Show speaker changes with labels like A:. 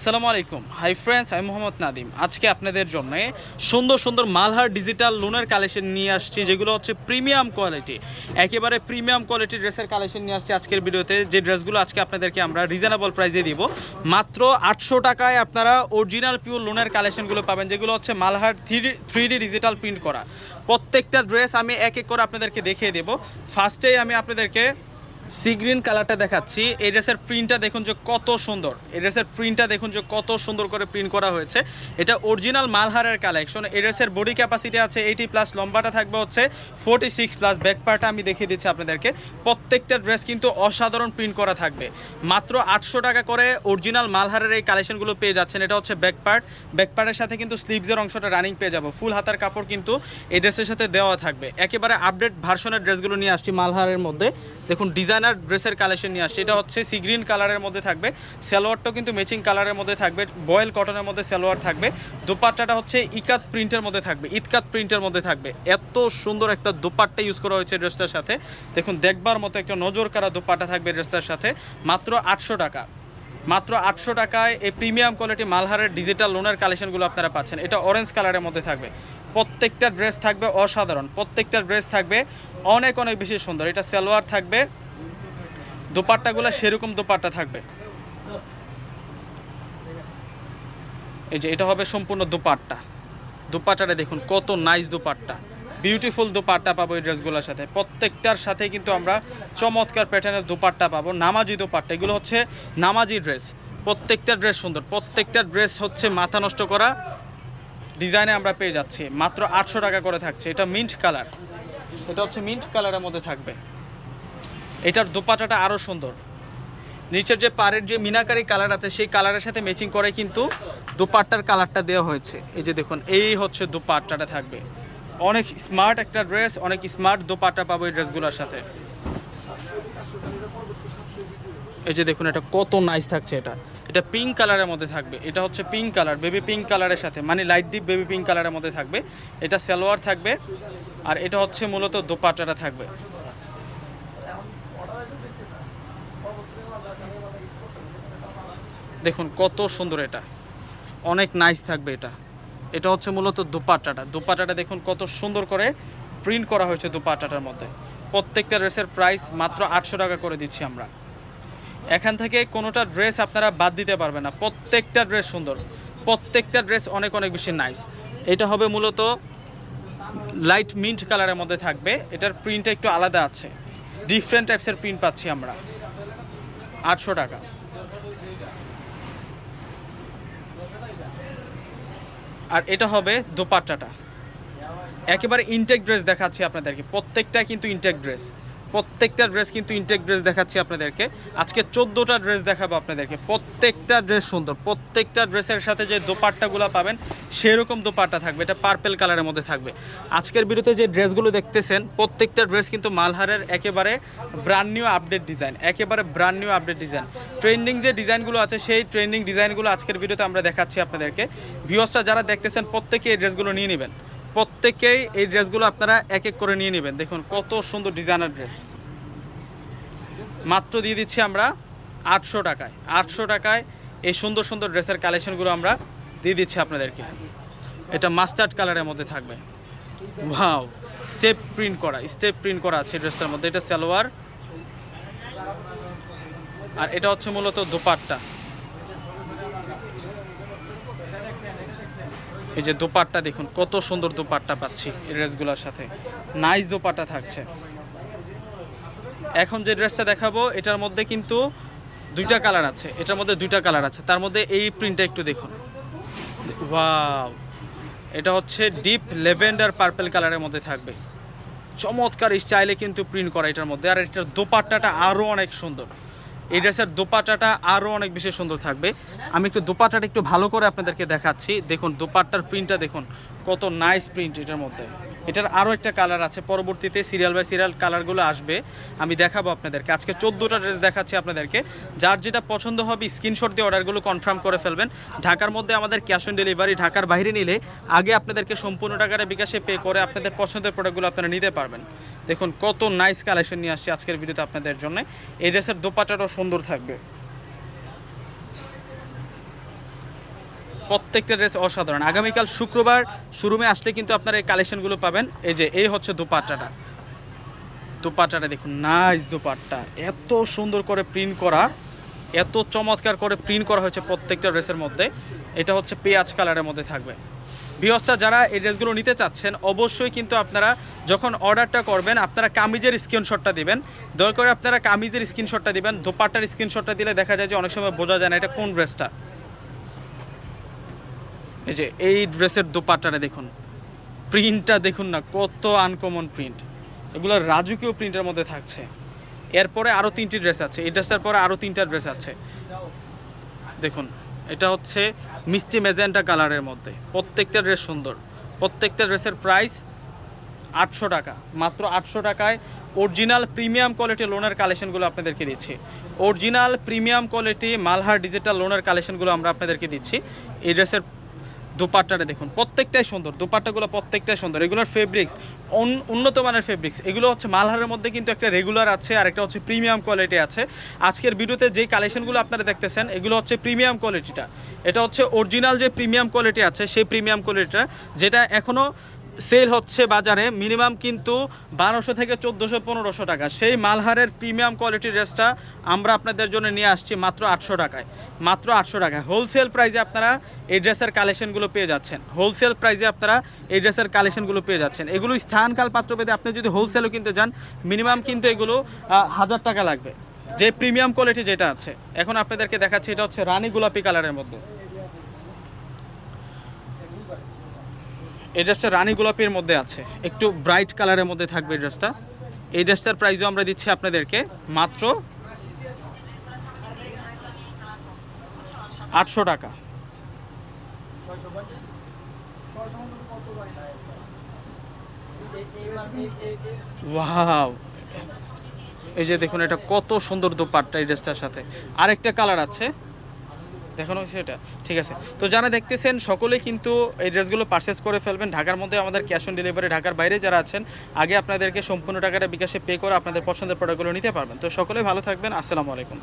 A: আসসালামু আলাইকুম। Hi friends আমি মোহাম্মদ নাদিম আজকে আপনাদের জন্য সুন্দর সুন্দর মালহার ডিজিটাল লোনের কালেকশন নিয়ে আসছি, যেগুলো হচ্ছে প্রিমিয়াম কোয়ালিটি একেবারে প্রিমিয়াম কোয়ালিটি ড্রেসের কালেকশন নিয়ে আসছি আজকের ভিডিওতে। যে ড্রেসগুলো আজকে আপনাদেরকে আমরা রিজনেবল প্রাইসে দিব, মাত্র আটশো টাকায় আপনারা অরিজিনাল পিওর লোনের কালেকশনগুলো পাবেন, যেগুলো হচ্ছে Malhar three three digital print করা। প্রত্যেকটা ড্রেস আমি এক এক করে আপনাদেরকে দেখিয়ে দেবো। ফার্স্টেই আমি আপনাদেরকে সি গ্রিন কালারটা দেখাচ্ছি। এই ড্রেসের প্রিন্টটা দেখুন যে কত সুন্দর। এই ড্রেসের প্রিন্টটা দেখুন যে কত সুন্দর করে প্রিন্ট করা হয়েছে। এটা অরিজিনাল মালহারের কালেকশন এই ড্রেসের বডি ক্যাপাসিটি আছে এইটি প্লাস লম্বাটা থাকবে হচ্ছে ফোর্টি সিক্স প্লাস ব্যাক পার্টটা আমি দেখিয়ে দিচ্ছি আপনাদেরকে। প্রত্যেকটা ড্রেস কিন্তু অসাধারণ প্রিন্ট করা থাকবে। মাত্র আটশো টাকা করে অরিজিনাল মালহারের এই কালেকশনগুলো পেয়ে যাচ্ছেন। এটা হচ্ছে ব্যাক পার্ট ব্যাক পার্টের সাথে কিন্তু স্লিভসের অংশটা রানিং পেয়ে যাব। ফুল হাতার কাপড় কিন্তু এই ড্রেসের সাথে দেওয়া থাকবে। একেবারে আপডেট ভার্সনের ড্রেসগুলো নিয়ে আসছি মালহারের মধ্যে। দেখুন ডিজাইনার ড্রেসের কালেকশন নিয়ে আসছে। এটা হচ্ছে সি গ্রিন কালারের মধ্যে থাকবে। সালোয়ারটাও কিন্তু ম্যাচিং কালারের মধ্যে থাকবে। বয়েল কটনের মধ্যে সালোয়ার থাকবে। দোপাট্টাটা হচ্ছে ইকাত প্রিন্টের মধ্যে থাকবে। ইতকাত প্রিন্টের মধ্যে থাকবে। এত সুন্দর একটা দোপাট্টা ইউজ করা হয়েছে ড্রেসটার সাথে। দেখুন, দেখবার মতো একটা নজর কারা দোপাট্টা থাকবে ড্রেসটার সাথে। মাত্র আটশো টাকা। মাত্র আটশো টাকায় এই প্রিমিয়াম কোয়ালিটি মালহারের ডিজিটাল লোনের কালেকশনগুলো আপনারা পাচ্ছেন। এটা অরেঞ্জ কালারের মধ্যে থাকবে। প্রত্যেকটা ড্রেস থাকবে অসাধারণ। প্রত্যেকটা ড্রেস থাকবে অনেক অনেক বেশি সুন্দর। এটা সালোয়ার থাকবে। দোপাট্টাগুলো সেরকম দোপাট্টা থাকবে। এই যে এটা হবে সম্পূর্ণ দোপাট্টা। দোপাট্টাটা দেখুন, কত নাইস দোপাট্টা। বিউটিফুল দোপাট্টা পাবো এই ড্রেসগুলোর সাথে। প্রত্যেকটার সাথে কিন্তু আমরা চমৎকার প্যাটার্নের দোপাট্টা পাবো, নামাজি দোপাট্টা। এগুলো হচ্ছে নামাজি ড্রেস প্রত্যেকটা ড্রেস সুন্দর। প্রত্যেকটা ড্রেস হচ্ছে মাথা নষ্ট করা ডিজাইনে আমরা পেয়ে যাচ্ছি। মাত্র আটশো টাকা করে থাকছে। এটা মিন্ট কালার এটা হচ্ছে মিন্ট কালারের মধ্যে থাকবে। এটার দোপাটাটা আরও সুন্দর। নিচের যে পাড়ের যে মিনাকারি কালার আছে, সেই কালারের সাথে ম্যাচিং করে কিন্তু দোপাট্টার কালারটা দেওয়া হয়েছে। এই যে দেখুন, এই হচ্ছে দোপাট্টাটা থাকবে। অনেক স্মার্ট একটা ড্রেস অনেক স্মার্ট দোপাট্টা পাবো এই ড্রেসগুলোর সাথে। এই যে দেখুন, এটা কত নাইস থাকছে এটা। এটা পিঙ্ক কালারের মধ্যে থাকবে। এটা হচ্ছে পিঙ্ক কালার বেবি পিঙ্ক কালারের সাথে। মানে লাইট ডিপ বেবি পিঙ্ক কালারের মধ্যে থাকবে। এটা সালোয়ার থাকবে। আর এটা হচ্ছে মূলত দোপাট্টাটা থাকবে। দেখুন, কত সুন্দর এটা। অনেক নাইস থাকবে এটা। এটা হচ্ছে মূলত দুপাট্টাটা। দুপাট্টাটা দেখুন, কত সুন্দর করে প্রিন্ট করা হয়েছে দুপাট্টাটার মধ্যে। প্রত্যেকটা ড্রেসের প্রাইস মাত্র আটশো টাকা করে দিচ্ছি আমরা। এখান থেকে কোনোটা ড্রেস আপনারা বাদ দিতে পারবেন না। প্রত্যেকটা ড্রেস সুন্দর। প্রত্যেকটা ড্রেস অনেক অনেক বেশি নাইস এটা হবে মূলত লাইট মিন্ট কালারের মধ্যে থাকবে। এটার প্রিন্টটা একটু আলাদা আছে। ডিফারেন্ট টাইপসের প্রিন্ট পাচ্ছি আমরা। আটশো টাকা। আর এটা হবে দোপাট্টাটা। একেবারে ইনটেক ড্রেস দেখাচ্ছি আপনাদেরকে। প্রত্যেকটা কিন্তু ইনটেক ড্রেস প্রত্যেকটা ড্রেস কিন্তু ইনটেক ড্রেস দেখাচ্ছি আপনাদেরকে। আজকে চোদ্দোটা ড্রেস দেখাবো আপনাদেরকে। প্রত্যেকটা ড্রেস সুন্দর। প্রত্যেকটা ড্রেসের সাথে যে দোপাট্টাগুলো পাবেন, সেরকম দোপাট্টা থাকবে। এটা পার্পেল কালারের মধ্যে থাকবে। আজকের ভিডিওতে যে ড্রেসগুলো দেখতেছেন, প্রত্যেকটা ড্রেস কিন্তু মালহারের একেবারে ব্র্যান্ড নিউ আপডেট ডিজাইন একেবারে brand new update design trending যে ডিজাইনগুলো আছে, সেই ট্রেন্ডিং ডিজাইনগুলো আজকের ভিডিওতে আমরা দেখাচ্ছি আপনাদেরকে। ভিউসরা যারা দেখতেছেন, প্রত্যেকে এই ড্রেসগুলো নিয়ে নেবেন। প্রত্যেকেই এই ড্রেসগুলো আপনারা এক এক করে নিয়ে নেবেন। দেখুন, কত সুন্দর ডিজাইনার ড্রেস মাত্র দিয়ে দিচ্ছি আমরা আটশো টাকায়। আটশো টাকায় এই সুন্দর সুন্দর ড্রেসের কালেকশনগুলো আমরা দিয়ে দিচ্ছি আপনাদেরকে। এটা মাস্টার্ড কালারের মধ্যে থাকবে। ভাও স্টেপ প্রিন্ট করা স্টেপ প্রিন্ট করা আছে ড্রেসটার মধ্যে। এটা সালোয়ার। আর এটা হচ্ছে মূলত দোপাট্টা। এই যে দোপাট্টা দেখুন, কত সুন্দর দোপাট্টা পাচ্ছি ড্রেসগুলোর সাথে। নাইস দোপাট্টা থাকছে। এখন যে ড্রেসটা দেখাবো, এটার মধ্যে কিন্তু দুইটা কালার আছে। এটার মধ্যে দুইটা কালার আছে। তার মধ্যে এই প্রিন্টটা একটু দেখুন। ওয়াও এটা হচ্ছে ডিপ লেভেন্ডার পার্পেল কালারের মধ্যে থাকবে। চমৎকার স্টাইলে কিন্তু প্রিন্ট করা এটার মধ্যে। আর এটার দোপাট্টাটা আরও অনেক সুন্দর। এই ড্রেসের দোপাট্টাটা আরও অনেক বেশি সুন্দর থাকবে। আমি একটু দোপাট্টাটা একটু ভালো করে আপনাদেরকে দেখাচ্ছি। দেখুন, দোপাট্টার প্রিন্টটা দেখুন, কত নাইস প্রিন্ট এটার মধ্যে। এটার আরও একটা কালার আছে। পরবর্তীতে সিরিয়াল বাই সিরিয়াল কালারগুলো আসবে। আমি দেখাবো আপনাদেরকে। আজকে চোদ্দোটা ড্রেস দেখাচ্ছি আপনাদেরকে। যার যেটা পছন্দ হবে স্ক্রিনশট দিয়ে অর্ডারগুলো কনফার্ম করে ফেলবেন। ঢাকার মধ্যে আমাদের ক্যাশ অন ডেলিভারি ঢাকার বাইরে নিলে আগে আপনাদেরকে সম্পূর্ণ টাকাটা বিকাশে পে করে আপনাদের পছন্দের প্রোডাক্টগুলো আপনারা নিতে পারবেন। দেখুন, কত নাইস কালেকশন নিয়ে আসছি আজকের ভিডিওতে আপনাদের জন্য। এই ড্রেসের দোপাটাটাও সুন্দর থাকবে। প্রত্যেকটা ড্রেস অসাধারণ। আগামীকাল শুক্রবার শোরুমে আসলে কিন্তু আপনারা এই কালেকশনগুলো পাবেন। এই যে, এই হচ্ছে দুপাট্টাটা। দুপাট্টাটা দেখুন নাইস দুপাট্টা। এত সুন্দর করে প্রিন্ট করা, এত চমৎকার করে প্রিন্ট করা হয়েছে প্রত্যেকটা ড্রেসের মধ্যে। এটা হচ্ছে পেঁয়াজ কালারের মধ্যে থাকবে। বিহসটা যারা এই ড্রেসগুলো নিতে চাচ্ছেন, অবশ্যই কিন্তু আপনারা যখন অর্ডারটা করবেন, আপনারা কামিজের স্ক্রিনশটটা দিবেন। দয়া করে আপনারা কামিজের স্ক্রিনশটটা দিবেন। দোপাট্টার স্ক্রিনশটটা দিলে দেখা যায় যে অনেক সময় বোঝা যায় না এটা কোন ড্রেসটা। এই যে এই ড্রেসের দোপাট্টাটা দেখুন। প্রিন্টটা দেখুন না, কত আনকমন প্রিন্ট এগুলো রাজকীয় প্রিন্টের মধ্যে থাকছে। এরপরে আরও তিনটি ড্রেস আছে। এই ড্রেসের পরে আরও তিনটা ড্রেস আছে। দেখুন, এটা হচ্ছে মিষ্টি মেজেন্টা কালারের মধ্যে। প্রত্যেকটা ড্রেস সুন্দর। প্রত্যেকটা ড্রেসের প্রাইস আটশো টাকা। মাত্র আটশো টাকায় অরিজিনাল প্রিমিয়াম কোয়ালিটি লোনের কালেকশনগুলো আপনাদেরকে দিচ্ছি। Original premium quality Malhar digital লোনের কালেকশনগুলো আমরা আপনাদেরকে দিচ্ছি। এই ড্রেসের দুপাট্টাটা দেখুন, প্রত্যেকটাই সুন্দর, দোপাট্টাগুলো প্রত্যেকটাই সুন্দর। এগুলোর ফেব্রিক্স উন্নত মানের ফেব্রিক্স এগুলো হচ্ছে মালহারের মধ্যে কিন্তু একটা রেগুলার আছে, আর একটা হচ্ছে প্রিমিয়াম কোয়ালিটি আছে। আজকের ভিডিওতে যে কালেকশনগুলো আপনারা দেখতেছেন, এগুলো হচ্ছে প্রিমিয়াম কোয়ালিটিটা এটা হচ্ছে অরিজিনাল যে প্রিমিয়াম কোয়ালিটি আছে, সেই প্রিমিয়াম কোয়ালিটিটা যেটা এখনও সেল হচ্ছে বাজারে মিনিমাম কিন্তু বারোশো থেকে চোদ্দোশো, পনেরোশো টাকা। সেই মালহারের প্রিমিয়াম কোয়ালিটির ড্রেসটা আমরা আপনাদের জন্য নিয়ে আসছি মাত্র আটশো টাকায়। মাত্র আটশো টাকায়। হোলসেল প্রাইসে আপনারা এই ড্রেসের কালেকশনগুলো পেয়ে যাচ্ছেন। হোলসেল প্রাইসে আপনারা এই ড্রেসের কালেকশনগুলো পেয়ে যাচ্ছেন। এগুলো স্থানকাল পাত্রভেদে আপনি যদি হোলসেলও কিনতে যান, মিনিমাম কিন্তু এগুলো হাজার টাকা লাগবে। যে প্রিমিয়াম কোয়ালিটি যেটা আছে। এখন আপনাদেরকে দেখাচ্ছি, এটা হচ্ছে রানী গোলাপি কালারের মধ্যে। এই ড্রেসটা রানী গোলাপের মধ্যে আছে। একটু ব্রাইট কালারের মধ্যে থাকবে এই ড্রেসটা। এই ড্রেসটার প্রাইসও আমরা দিচ্ছি আপনাদেরকে মাত্র আটশো টাকা। এই যে দেখুন, এটা কত সুন্দর দোপাট্টা এই ড্রেসটার সাথে। আরেকটা কালার আছে। দেখানো হয়েছে এটা। ঠিক আছে। তো যারা দেখতেছেন, সকলেই কিন্তু এই ড্রেসগুলো পারচেস করে ফেলবেন। ঢাকার মধ্যে আমাদের ক্যাশ অন ডেলিভারি ঢাকার বাইরে যারা আছেন, আগে আপনাদেরকে সম্পূর্ণ টাকাটা বিকাশে পে করে আপনাদের পছন্দের প্রোডাক্টগুলো নিতে পারবেন। তো সকলেই ভালো থাকবেন। আসসালামু আলাইকুম।